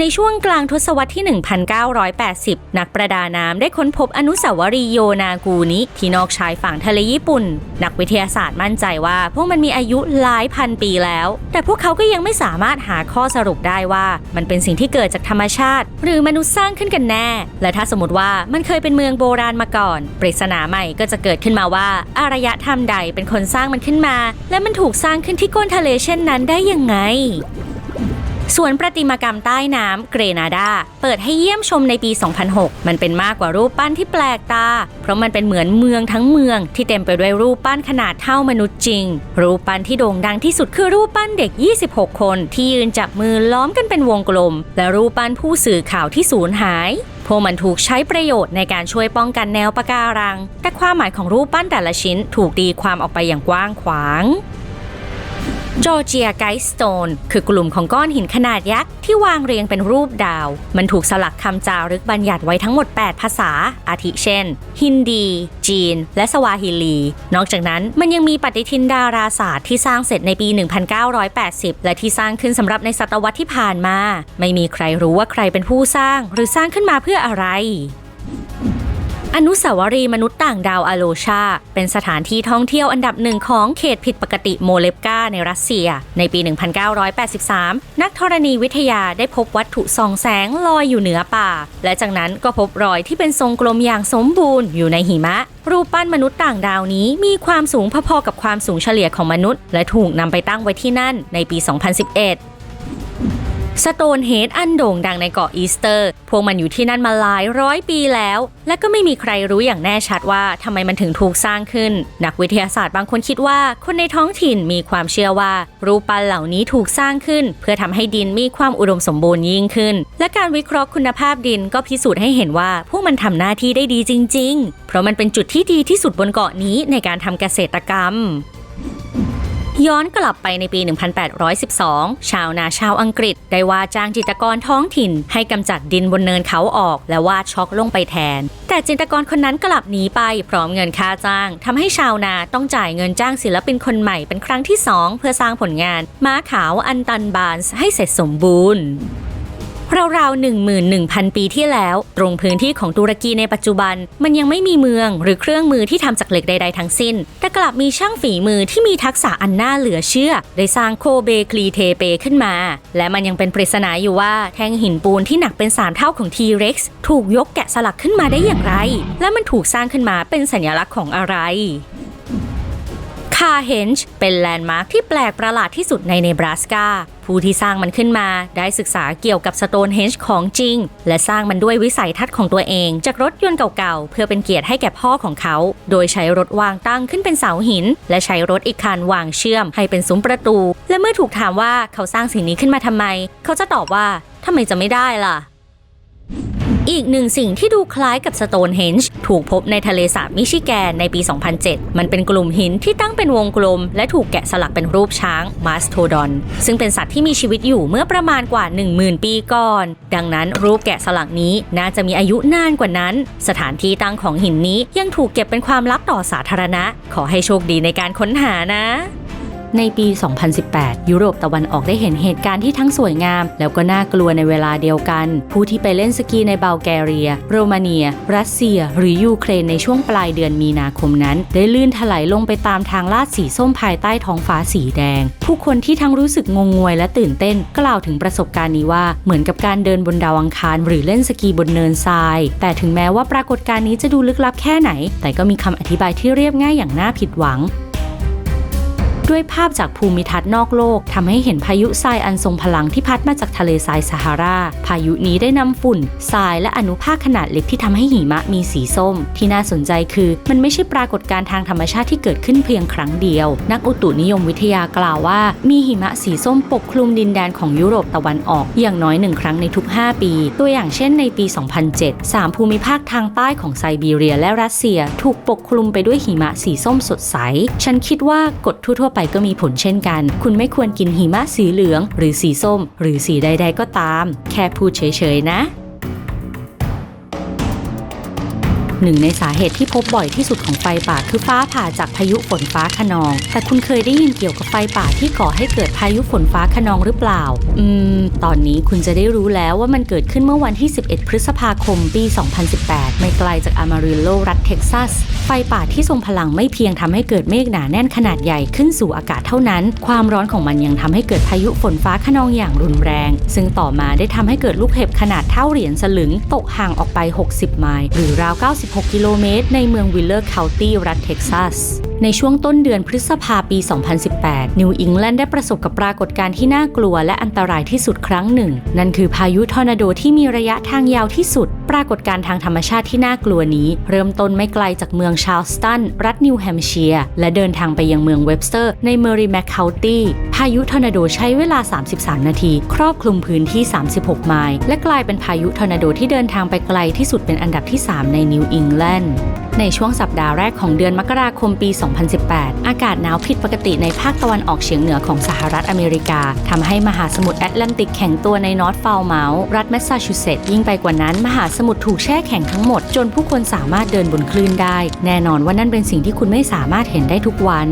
ในช่วงกลางทศวรรษที่ 1980 นักประดาน้ำได้ค้นพบอนุสาวรีย์โยนากูนิที่นอกชายฝั่งทะเลญี่ปุ่น นักวิทยาศาสตร์มั่นใจว่า พวกมันมีอายุหลายพันปีแล้ว แต่พวกเขาก็ยังไม่สามารถหาข้อสรุปได้ว่า มันเป็นสิ่งที่เกิดจากธรรมชาติ หรือมนุษย์สร้างขึ้นกันแน่ และถ้าสมมติว่ามันเคยเป็นเมืองโบราณมาก่อน ปริศนาใหม่ก็จะเกิดขึ้นมาว่า อารยธรรมใดเป็นคนสร้างมันขึ้นมา และมันถูกสร้างขึ้นที่ก้นทะเลเช่นนั้นได้ยังไง ส่วนประติมากรรมใต้น้ำเกรนาดา เปิดให้เยี่ยมชมในปี 2006 มันเป็นมากกว่ารูปปั้นที่แปลกตา เพราะมันเป็นเหมือนเมืองทั้งเมือง ที่เต็มไปด้วยรูปปั้นขนาดเท่ามนุษย์จริง รูปปั้นที่โด่งดังที่สุดคือรูปปั้นเด็ก 26 คนที่ยืนจับมือล้อมกันเป็นวงกลม และรูปปั้นผู้สื่อข่าวที่สูญหายพวกมันถูกใช้ประโยชน์ในการช่วยป้องกันแนวปะการัง แต่ความหมายของรูปปั้นแต่ละชิ้นถูกตีความออกไปอย่างกว้างขวาง จอร์เจียไกด์สโตนคือกลุ่มของก้อนหินขนาดยักษ์ที่วางเรียงเป็นรูปดาว มันถูกสลักคำจารึกบัญญัติไว้ทั้งหมด 8 ภาษา อาทิเช่น ฮินดี จีน และสวาฮิลี นอกจากนั้นมันยังมีปฏิทินดาราศาสตร์ที่สร้างเสร็จในปี 1980 และที่สร้างขึ้นสำหรับในศตวรรษที่ผ่านมา ไม่มีใครรู้ว่าใครเป็นผู้สร้าง หรือสร้างขึ้นมาเพื่ออะไร อนุสาวรีย์มนุษย์ต่างดาวอโลชา เป็นสถานที่ท่องเที่ยวอันดับหนึ่งของเขตผิดปกติโมเลฟกาในรัสเซีย ในปี 1983 นักธรณีวิทยาได้พบวัตถุส่องแสงลอยอยู่เหนือป่า และจากนั้นก็พบรอยที่เป็นทรงกลมอย่างสมบูรณ์อยู่ในหิมะ รูปปั้นมนุษย์ต่างดาวนี้มีความสูงพอๆกับความสูงเฉลี่ยของมนุษย์ และถูกนำไปตั้งไว้ที่นั่นในปี 2011 สโตนเฮดอันโด่งดังในเกาะอีสเตอร์ พวกมันอยู่ที่นั่นมาหลายร้อยปีแล้ว และก็ไม่มีใครรู้อย่างแน่ชัดว่าทำไมมันถึงถูกสร้างขึ้น นักวิทยาศาสตร์บางคนคิดว่า คนในท้องถิ่นมีความเชื่อว่า รูปปั้นเหล่านี้ถูกสร้างขึ้น เพื่อทำให้ดินมีความอุดมสมบูรณ์ยิ่งขึ้น และการวิเคราะห์คุณภาพดินก็พิสูจน์ให้เห็นว่า พวกมันทำหน้าที่ได้ดีจริง ๆ เพราะมันเป็นจุดที่ดีที่สุดบนเกาะนี้ในการทำเกษตรกรรม ย้อนกลับไปในปี 1812 ชาวนาชาวอังกฤษ ได้ว่าจ้างจิตรกรท้องถิ่น ให้กำจัดดินบนเนินเขาออก และวาดช็อกลงไปแทน แต่จิตรกรคนนั้นกลับหนีไปพร้อมเงินค่าจ้างทำให้ชาวนาต้องจ่ายเงินจ้างศิลปินคนใหม่เป็นครั้งที่สองเพื่อสร้างผลงาน ม้าขาวอันตันบานส์ให้เสร็จสมบูรณ์ ราวๆ 11,000 ปีที่แล้ว ตรงพื้นที่ของตุรกีในปัจจุบัน มันยังไม่มีเมืองหรือเครื่องมือที่ทำจากเหล็กใดๆทั้งสิ้น แต่กลับมีช่างฝีมือที่มีทักษะอันน่าเหลือเชื่อ ได้สร้างโคเบคลีเทเปขึ้นมา และมันยังเป็นปริศนาอยู่ว่าแท่งหินปูนที่หนักเป็น 3 เท่าของทีเร็กซ์ถูกยกแกะสลักขึ้นมาได้อย่างไร และมันถูกสร้างขึ้นมาเป็นสัญลักษณ์ของอะไราเฮนช์เป็นแลนด์มาร์คที่แปลกประหลาดที่สุดในเนบราสกา ผู้ที่สร้างมันขึ้นมาได้ศึกษาเกี่ยวกับสโตนเฮนช์ของจริง และสร้างมันด้วยวิสัยทัศน์ของตัวเอง จากรถยนต์เก่าๆ เพื่อเป็นเกียรติให้แก่พ่อของเขา โดยใช้รถวางตั้งขึ้นเป็นเสาหิน และใช้รถอีกคันวางเชื่อมให้เป็นซุ้มประตู และเมื่อถูกถามว่าเขาสร้างสิ่งนี้ขึ้นมาทำไม เขาจะตอบว่าทำไมจะไม่ได้ล่ะ อีกหนึ่งสิ่งที่ดูคล้ายกับสโตนเฮนจ์ถูกพบในทะเลสาบมิชิแกนในปี 2007 มันเป็นกลุ่มหินที่ตั้งเป็นวงกลม และถูกแกะสลักเป็นรูปช้างมาสโทดอน ซึ่งเป็นสัตว์ที่มีชีวิตอยู่เมื่อประมาณกว่า 10,000 ปีก่อน ดังนั้นรูปแกะสลักนี้น่าจะมีอายุนานกว่านั้น สถานที่ตั้งของหินนี้ยังถูกเก็บเป็นความลับต่อสาธารณะ ขอให้โชคดีในการค้นหานะ ในปี 2018 ยุโรปตะวันออกได้เห็นเหตุการณ์ที่ทั้งสวยงาม แล้วก็น่ากลัวในเวลาเดียวกัน ผู้ที่ไปเล่นสกีในบัลแกเรีย โรมาเนีย รัสเซีย หรือยูเครนในช่วงปลายเดือนมีนาคมนั้น ได้ลื่นถลายลงไปตามทางลาดสีส้มภายใต้ท้องฟ้าสีแดง ผู้คนที่ทั้งรู้สึกงงงวยและตื่นเต้นกล่าวถึงประสบการณ์นี้ว่าเหมือนกับการเดินบนดาวอังคาร หรือเล่นสกีบนเนินทราย แต่ถึงแม้ว่าปรากฏการณ์นี้จะดูลึกลับแค่ไหน แต่ก็มีคำอธิบายที่เรียบง่ายอย่างน่าผิดหวัง ด้วยภาพจากภูมิทัศน์นอกโลกทำให้เห็นพายุทรายอันทรงพลังที่พัดมาจากทะเลทรายซาฮารา พายุนี้ได้นำฝุ่นทรายและอนุภาคขนาดเล็กที่ทำให้หิมะมีสีส้ม ที่น่าสนใจคือ มันไม่ใช่ปรากฏการณ์ทางธรรมชาติที่เกิดขึ้นเพียงครั้งเดียว นักอุตุนิยมวิทยากล่าวว่า มีหิมะสีส้มปกคลุมดินแดนของยุโรปตะวันออกอย่างน้อยหนึ่งครั้งในทุก 5 ปี ตัวอย่างเช่นในปี 2007 3 ภูมิภาคทางใต้ของไซบีเรียและรัสเซีย ถูกปกคลุมไปด้วยหิมะสีส้มสดใส ฉันคิดว่ากฎทั่วไปก็มีผลเช่นกัน คุณไม่ควรกินหิมะสีเหลือง หรือสีส้ม หรือสีใด ๆ ก็ตาม แค่พูดเฉยๆนะ หนึ่งในสาเหตุที่พบบ่อยที่สุดของไฟป่าคือฟ้าผ่าจากพายุฝนฟ้าขนอง แต่คุณเคยได้ยินเกี่ยวกับไฟป่าที่ก่อให้เกิดพายุฝนฟ้าขนองหรือเปล่า อืม ตอนนี้คุณจะได้รู้แล้วว่ามันเกิดขึ้นเมื่อวันที่ 11 พฤษภาคม ปี 2018 ไม่ไกลจากอามาริโลรัฐเท็กซัส ไฟป่าที่ทรงพลังไม่เพียงทำให้เกิดเมฆหนาแน่นขนาดใหญ่ขึ้นสู่อากาศเท่านั้น ความร้อนของมันยังทำให้เกิดพายุฝนฟ้าขนองอย่างรุนแรง ซึ่งต่อมาได้ทำให้เกิดลูกเห็บขนาดเท่าเหรียญสลึงตกห่างออกไป 60 ไมล์หรือราว96กิโลเมตร ในเมืองวิลเลอร์เคานตี้รัฐเท็กซัสในช่วงต้นเดือนพฤษภาปี 2018 นิวอิงแลนด์ได้ประสบกับปรากฏการณ์ที่น่ากลัวและอันตรายที่สุดครั้งหนึ่ง นั่นคือพายุทอร์นาโดที่มีระยะทางยาวที่สุด ปรากฏการณ์ทางธรรมชาติที่น่ากลัวนี้ เริ่มต้นไม่ไกลจากเมืองชาร์ลสตัน รัฐนิวแฮมป์เชียร์ และเดินทางไปยังเมืองเว็บสเตอร์ ในเมอริแมคเคานตี้พายุทอร์นาโดใช้เวลา 33 นาที ครอบคลุมพื้นที่ 36 ไมล์และกลายเป็นพายุทอร์นาโดที่เดินทางไปไกลที่สุดเป็นอันดับที่ 3 ในนิวอิงแลนด์ ในช่วงสัปดาห์แรกของเดือนมกราคมปี 2018 อากาศหนาวผิดปกติในภาคตะวันออกเฉียงเหนือของสหรัฐอเมริกาทำให้มหาสมุทรแอตแลนติกแข็งตัวในนอร์ทฟาวเมาส์รัฐแมสซาชูเซตส์ยิ่งไปกว่านั้น มหาสมุทรถูกแช่แข็งทั้งหมด จนผู้คนสามารถเดินบนคลื่นได้ แน่นอนว่านั่นเป็นสิ่งที่คุณไม่สามารถเห็นได้ทุกวัน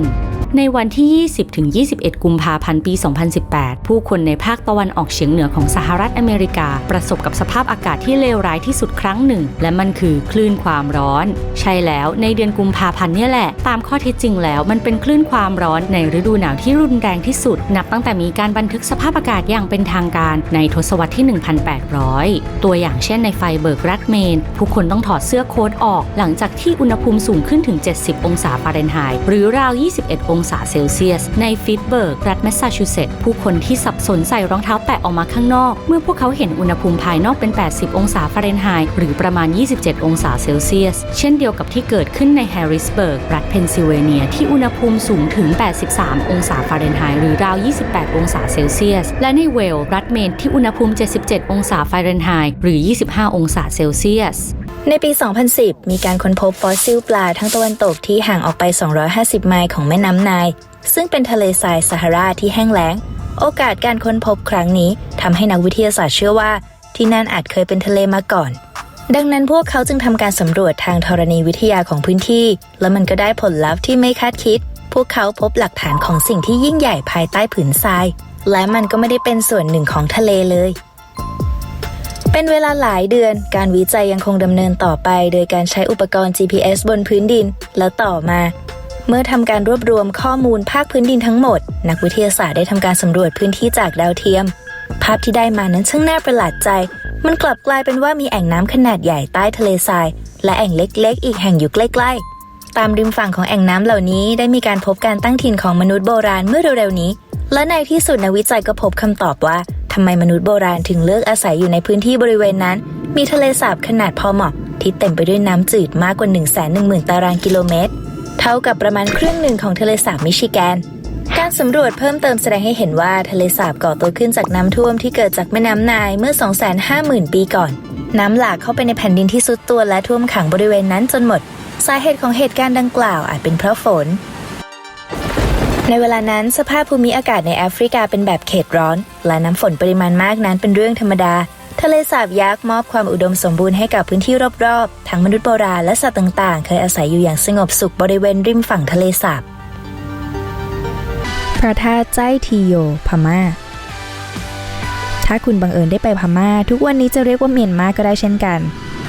ในวันที่ 20ถึง21 กุมภาพันธ์ปี 2018 ผู้คนในภาคตะวันออกเฉียงเหนือของสหรัฐอเมริกา ประสบกับสภาพอากาศที่เลวร้ายที่สุดครั้งหนึ่ง และมันคือคลื่นความร้อน ใช่แล้วในเดือนกุมภาพันธ์นี่แหละ ตามข้อเท็จจริงแล้วมันเป็นคลื่นความร้อนในฤดูหนาวที่รุนแรงที่สุด นับตั้งแต่มีการบันทึกสภาพอากาศอย่างเป็นทางการในทศวรรษที่ 1,800 ตัวอย่างเช่นในไฟเบิร์กรัฐเมน ผู้คนต้องถอดเสื้อโค้ทออก หลังจากที่อุณหภูมิสูงขึ้นถึง 70 องศาฟาเรนไฮต์หรือราว 21 ององศาเซลเซียส ในฟิตเบิร์กรัฐแมสซาชูเซตส์ผู้คนที่สับสนใส่รองเท้าแตะออกมาข้างนอก เมื่อพวกเขาเห็นอุณหภูมิภายนอกเป็น 80 องศาฟาเรนไฮต์หรือประมาณ 27 องศาเซลเซียส เช่นเดียวกับที่เกิดขึ้นในแฮร์ริสเบิร์กรัฐเพนซิลเวเนีย ที่อุณหภูมิสูงถึง 83 องศาฟาเรนไฮต์หรือราว 28 องศาเซลเซียส และในเวลรัฐเมนที่อุณหภูมิ 77 องศาฟาเรนไฮต์หรือ 25 องศาเซลเซียส ในปี 2010 มีการค้นพบฟอสซิลปลาทั้งตะวันตกที่ห่างออกไป 250 ไมล์ของแม่น้ำไนายซึ่งเป็นทะเลทรายซาฮาราที่แห้งแล้ง โอกาสการค้นพบครั้งนี้ทำให้นักวิทยาศาสตร์เชื่อว่า ที่นั่นอาจเคยเป็นทะเลมาก่อน ดังนั้นพวกเขาจึงทำการสำรวจทางธรณีวิทยาของพื้นที่ และมันก็ได้ผลลัพธ์ที่ไม่คาดคิด พวกเขาพบหลักฐานของสิ่งที่ยิ่งใหญ่ภายใต้ผืนทราย และมันก็ไม่ได้เป็นส่วนหนึ่งของทะเลเลย เป็นเวลาหลายเดือน การวิจัยยังคงดำเนินต่อไป โดยการใช้อุปกรณ์ GPS บนพื้นดิน แล้วต่อมา เมื่อทำการรวบรวมข้อมูลภาคพื้นดินทั้งหมด นักวิทยาศาสตร์ได้ทำการสำรวจพื้นที่จากดาวเทียม ภาพที่ได้มานั้นช่างน่าประหลาดใจ มันกลับกลายเป็นว่ามีแอ่งน้ำขนาดใหญ่ใต้ทะเลทราย และแอ่งเล็ก ๆ อีกแห่งอยู่ใกล้ ๆ ตามริมฝั่งของแอ่งน้ำเหล่านี้ได้มีการพบการตั้งถิ่นของมนุษย์โบราณเมื่อเร็วๆนี้ และในที่สุดนักวิจัยก็พบคำตอบว่า ทำไมมนุษย์โบราณถึงเลือกอาศัยอยู่ในพื้นที่บริเวณนั้น มีทะเลสาบขนาดพอเหมาะ ที่เต็มไปด้วยน้ำจืดมากกว่า 1 1 0 0 0 0 ตารางกิโลเมตร เท่ากับประมาณครึ่งหนึ่งของทะเลสาบมิชิแกน การสำรวจเพิ่มเติมแสดงให้เห็นว่าทะเลสาบก่อตัวขึ้นจากน้ำท่วมที่เกิดจากแม่น้ำนายเมื่อ 250,000 ปีก่อน น้ำหลากเข้าไปในแผ่นดินที่ซุดตัวและท่วมขังบริเวณนั้นจนหมด สาเหตุของเหตุการณ์ดังกล่าวอาจเป็นเพราะฝน ในเวลานั้นสภาพภูมิอากาศในแอฟริกาเป็นแบบเขตร้อน และน้ำฝนปริมาณมากนั้นเป็นเรื่องธรรมดา ทะเลสาบยักษ์มอบความอุดมสมบูรณ์ให้กับพื้นที่รอบๆ ทั้งมนุษย์โบราณและสัตว์ต่างๆ เคยอาศัยอยู่อย่างสงบสุขบริเวณริมฝั่งทะเลสาบ พระธาตุใจทีโย พม่า ถ้าคุณบังเอิญได้ไปพม่า ทุกวันนี้จะเรียกว่าเมียนมาก็ได้เช่นกัน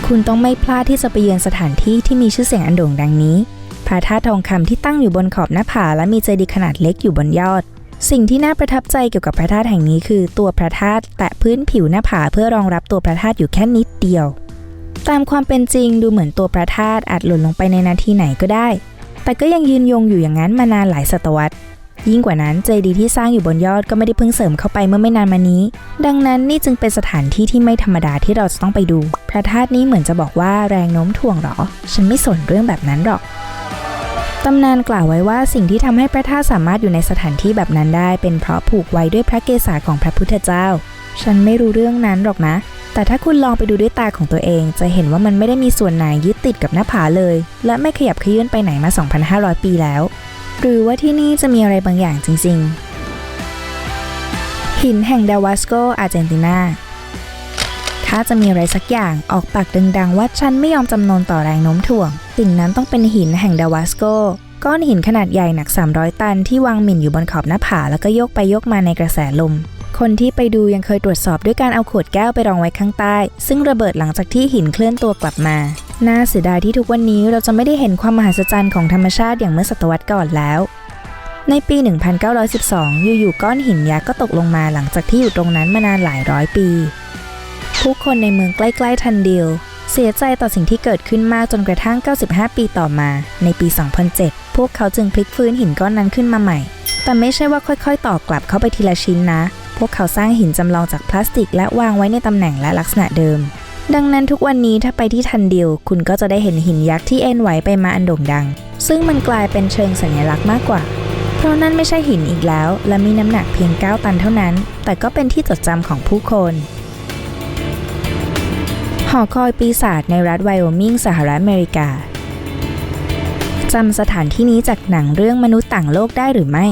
คุณต้องไม่พลาดที่จะไปเยือนสถานที่ที่มีชื่อเสียงอันโด่งดังนี้ พระธาตุทองคำที่ตั้งอยู่บนขอบหน้าผาและมีเจดีย์ขนาดเล็กอยู่บนยอด สิ่งที่น่าประทับใจเกี่ยวกับพระธาตุแห่งนี้คือ ตัวพระธาตุแตะพื้นผิวหน้าผาเพื่อรองรับตัวพระธาตุอยู่แค่นิดเดียว ตามความเป็นจริงดูเหมือนตัวพระธาตุอาจหล่นลงไปในนาทีไหนก็ได้ แต่ก็ยังยืนยงอยู่อย่างนั้นมานานหลายศตวรรษยิ่งกว่านั้นเจดีย์ที่สร้างอยู่บนยอดก็ไม่ได้เพิ่งเสริมเข้าไปเมื่อไม่นานมานี้ ดังนั้นนี่จึงเป็นสถานที่ที่ไม่ธรรมดาที่เราจะต้องไปดู พระธาตุนี้เหมือนจะบอกว่าแรงโน้มถ่วงหรอ ฉันไม่สนเรื่องแบบนั้นหรอก ตำนานกล่าวไว้ว่าสิ่งที่ทำให้พระธาตุสามารถอยู่ในสถานที่แบบนั้นได้ เป็นเพราะผูกไว้ด้วยพระเกศาของพระพุทธเจ้า ฉันไม่รู้เรื่องนั้นหรอกนะ แต่ถ้าคุณลองไปดูด้วยตาของตัวเอง จะเห็นว่ามันไม่ได้มีส่วนไหนยึดติดกับหน้าผาเลย และไม่ขยับเขยื่นไปไหนมา 2,500 ปีแล้ว หรือว่าที่นี่จะมีอะไรบางอย่างจริง ๆ หินแห่งดาวัสโกอาร์เจนตินา ถ้าจะมีอะไรสักอย่างออกปากดังๆ ว่าฉันไม่ยอมจำนนต่อแรงโน้มถ่วง สิ่งนั้นต้องเป็นหินแห่งดาวาสโกก้อนหินขนาดใหญ่หนัก 300 ตันที่วางหมิ่นอยู่บนขอบหน้าผาแล้วก็โยกไปโยกมาในกระแสลม คนที่ไปดูยังเคยตรวจสอบด้วยการเอาขวดแก้วไปรองไว้ข้างใต้ ซึ่งระเบิดหลังจากที่หินเคลื่อนตัวกลับมา น่าเสียดายที่ทุกวันนี้เราจะไม่ได้เห็นความมหัศจรรย์ของธรรมชาติอย่างเมื่อศตวรรษก่อนแล้ว ในปี 1912 อยู่ๆก้อนหินยักษ์ก็ตกลงมาหลังจากที่อยู่ตรงนั้นมานานหลายร้อยปี ผู้คนในเมืองใกล้ๆทันเดียวเสียใจต่อสิ่งที่เกิดขึ้นมากจนกระทั่ง 95 ปีต่อมา ในปี 2007 พวกเขาจึงพลิกฟื้นหินก้อนนั้นขึ้นมาใหม่ แต่ไม่ใช่ว่าค่อยๆ ต่อกลับเข้าไปทีละชิ้นนะ พวกเขาสร้างหินจำลองจากพลาสติกและวางไว้ในตำแหน่งและลักษณะเดิม ดังนั้นทุกวันนี้ถ้าไปที่ทันเดียวคุณก็จะได้เห็นหินยักษ์ที่เอ็นไหวไปมาอันโด่งดัง ซึ่งมันกลายเป็นเชิงสัญลักษณ์มากกว่า เพราะนั่นไม่ใช่หินอีกแล้ว และมีน้ำหนักเพียง 9 ตันเท่านั้น แต่ก็เป็นที่จดจำของผู้คน หอคอยปีศาจในรัฐไวโอมิงสหรัฐอเมริกาจำสถานที่นี้จากหนังเรื่องมนุษย์ต่างโลกได้หรือไม่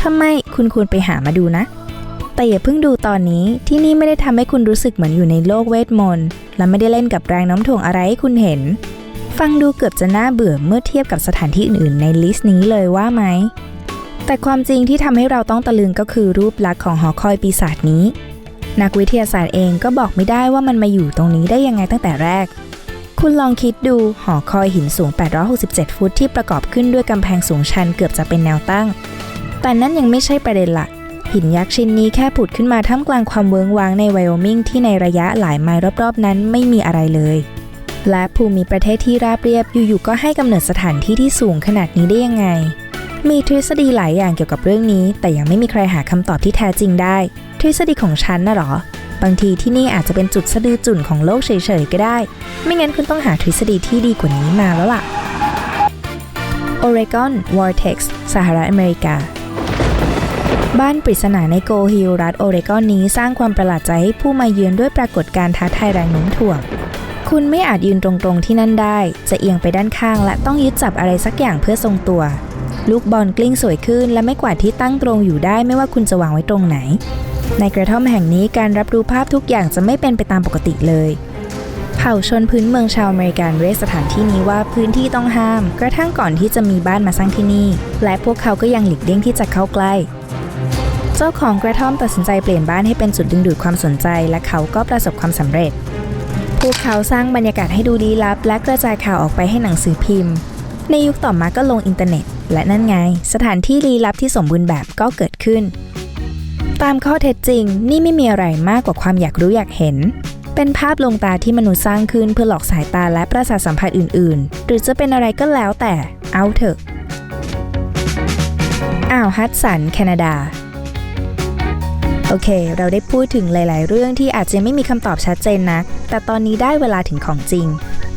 ถ้าไม่คุณควรไปหามาดูนะ แต่อย่าเพิ่งดูตอนนี้ที่นี่ไม่ได้ทำให้คุณรู้สึกเหมือนอยู่ในโลกเวทมนต์และไม่ได้เล่นกับแรงน้ำถ่วงอะไรให้คุณเห็น ฟังดูเกือบจะน่าเบื่อเมื่อเทียบกับสถานที่อื่นๆในลิสต์นี้เลยว่าไหมแต่ความจริงที่ทำให้เราต้องตะลึงก็คือรูปลักษณ์ของหอคอยปีศาจนี้ นักวิทยาศาสตร์เองก็บอกไม่ได้ว่ามันมาอยู่ตรงนี้ได้ยังไงตั้งแต่แรก คุณลองคิดดูหอคอยหินสูง 867 ฟุตที่ประกอบขึ้นด้วยกำแพงสูงชันเกือบจะเป็นแนวตั้ง แต่นั่นยังไม่ใช่ประเด็นหลัก หินยักษ์ชิ้นนี้แค่ผุดขึ้นมาท่ามกลางความเวิ้งว้างในไวโอมิงที่ในระยะหลายไมล์รอบๆ นั้นไม่มีอะไรเลย และภูมิประเทศที่ราบเรียบอยู่ๆก็ให้กำเนิดสถานที่ที่สูงขนาดนี้ได้ยังไงมีทฤษฎีหลายอย่างเกี่ยวกับเรื่องนี้ แต่ยังไม่มีใครหาคำตอบที่แท้จริงได้ ทฤษฎีของฉันน่ะหรอ บางทีที่นี่อาจจะเป็นจุดสะดือจุ่นของโลกเฉยๆก็ได้ ไม่งั้นคุณต้องหาทฤษฎีที่ดีกว่านี้มาแล้วล่ะ Oregon Vortex สหรัฐอเมริกา บ้านปริศนาในโกฮิลรัฐโอเรกอนนี้สร้างความประหลาดใจให้ผู้มาเยือนด้วยปรากฏการณ์ท้าทายแรงโน้มถ่วง คุณไม่อาจยืนตรงๆที่นั่นได้ จะเอียงไปด้านข้างและต้องยึดจับอะไรสักอย่างเพื่อทรงตัว ลูกบอลกลิ้งสวยขึ้น และไม่กวาดที่ตั้งตรงอยู่ได้ไม่ว่าคุณจะวางไว้ตรงไหน ในกระท่อมแห่งนี้การรับรู้ภาพทุกอย่างจะไม่เป็นไปตามปกติเลย เผ่าชนพื้นเมืองชาวอเมริกันเรียกสถานที่นี้ว่าพื้นที่ต้องห้าม กระทั่งก่อนที่จะมีบ้านมาสร้างที่นี่ และพวกเขาก็ยังหลีกเลี่ยงที่จะเข้าใกล้ เจ้าของกระท่อมตัดสินใจเปลี่ยนบ้านให้เป็นจุดดึงดูดความสนใจ และเขาก็ประสบความสำเร็จ พวกเขาสร้างบรรยากาศให้ดูลี้ลับ และกระจายข่าวออกไปให้หนังสือพิมพ์ ในยุคต่อมาก็ลงอินเทอร์เน็ต และนั่นไง สถานที่ลี้ลับที่สมบูรณ์แบบก็เกิดขึ้น ตามข้อเท็จจริง นี่ไม่มีอะไรมากกว่าความอยากรู้อยากเห็น เป็นภาพลวงตาที่มนุษย์สร้างขึ้นเพื่อหลอกสายตาและประสาทสัมผัสอื่น ๆ หรือจะเป็นอะไรก็แล้วแต่เอาเถอะอ่าวฮัดสันแคนาดาโอเค เราได้พูดถึงหลาย ๆ เรื่องที่อาจจะไม่มีคำตอบชัดเจนนะ แต่ตอนนี้ได้เวลาถึงของจริง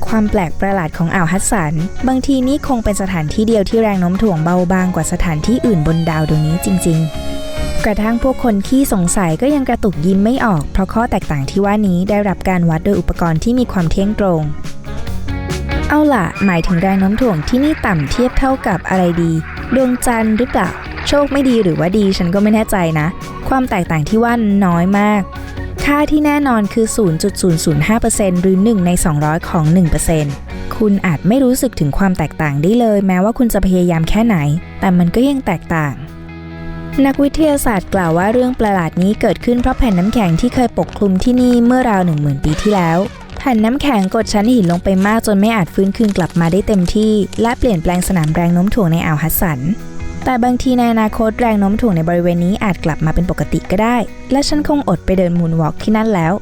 ความแปลกประหลาดของอ่าวฮัดสัน บางทีนี่คงเป็นสถานที่เดียวที่แรงโน้มถ่วงเบาบางกว่าสถานที่อื่นบนดาวดวงนี้จริง ๆ กระทั่งพวกคนขี้สงสัยก็ยังกระตุกยิ้มไม่ออก เพราะข้อแตกต่างที่ว่านี้ได้รับการวัดโดยอุปกรณ์ที่มีความเที่ยงตรง เอาล่ะ หมายถึงแรงโน้มถ่วงที่นี่ต่ำเทียบเท่ากับอะไรดี ดวงจันทร์หรือเปล่า โชคไม่ดีหรือว่าดีฉันก็ไม่แน่ใจนะ ความแตกต่างที่ว่าน้อยมาก ค่าที่แน่นอนคือ 0.005%หรือ 1 ใน 200 ของ 1%คุณอาจไม่รู้สึกถึงความแตกต่างได้เลย แม้ว่าคุณจะพยายามแค่ไหน แต่มันก็ยังแตกต่าง นักวิทยาศาสตร์กล่าวว่าเรื่องประหลาดนี้เกิดขึ้นเพราะแผ่นน้ำแข็งที่เคยปกคลุมที่นี่เมื่อราว 10,000 ปีที่แล้ว แผ่นน้ำแข็งกดชั้นหินลงไปมากจนไม่อาจฟื้นคืนกลับมาได้เต็มที่ และเปลี่ยนแปลงสนามแรงโน้มถ่วงในอ่าวฮัสสัน แต่บางทีในอนาคตแรงโน้มถ่วงในบริเวณนี้อาจกลับมาเป็นปกติก็ได้ และฉันคงอดไปเดินมูนวอล์กที่นั่นแล้ว